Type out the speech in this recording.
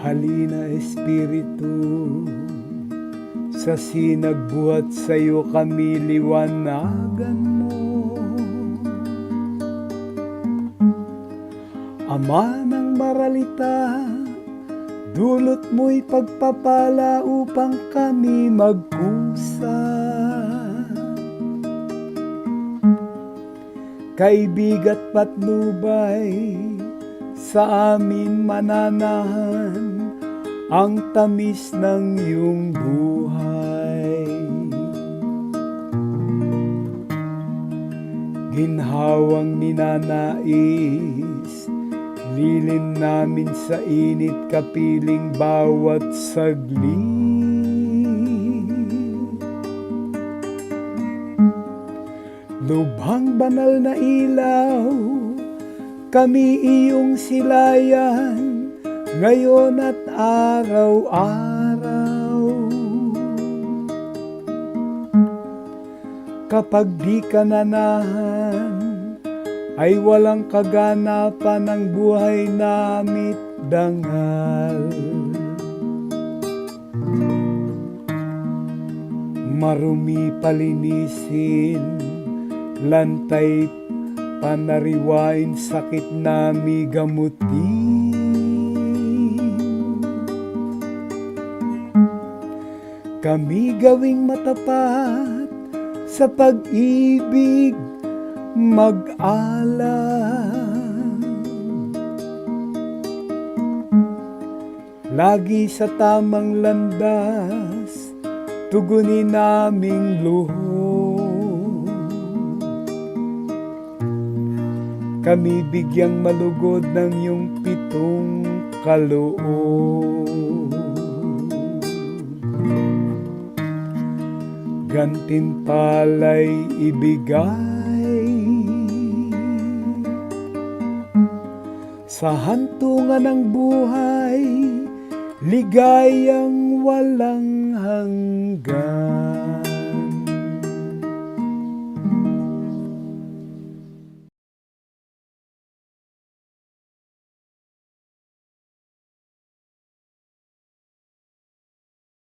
Halina Espiritu, sa sinagbuhat sa'yo kami liwanagan mo. Ama ng maralita, dulot mo'y pagpapala upang kami magkusa. Kaibigat patnubay, sa amin mananahan ang tamis ng iyong buhay. Ginhawang ninanais, lilin namin sa init kapiling bawat saglit. Lubhang banal na ilaw, kami iyong silayan, ngayon at araw-araw. Kapag di ka nanahan, ay walang kaganapan ng buhay namit dangal. Marumi palinisin, lantay panariwain sakit nami gamutin. Kami gawing matapat sa pag-ibig mag-alam. Lagi sa tamang landas, tugunin naming luhod. Kami bigyang malugod ng iyong pitong kaloob. Gantimpalay ibigay Sa hantungan ng buhay Ligayang walang hanggan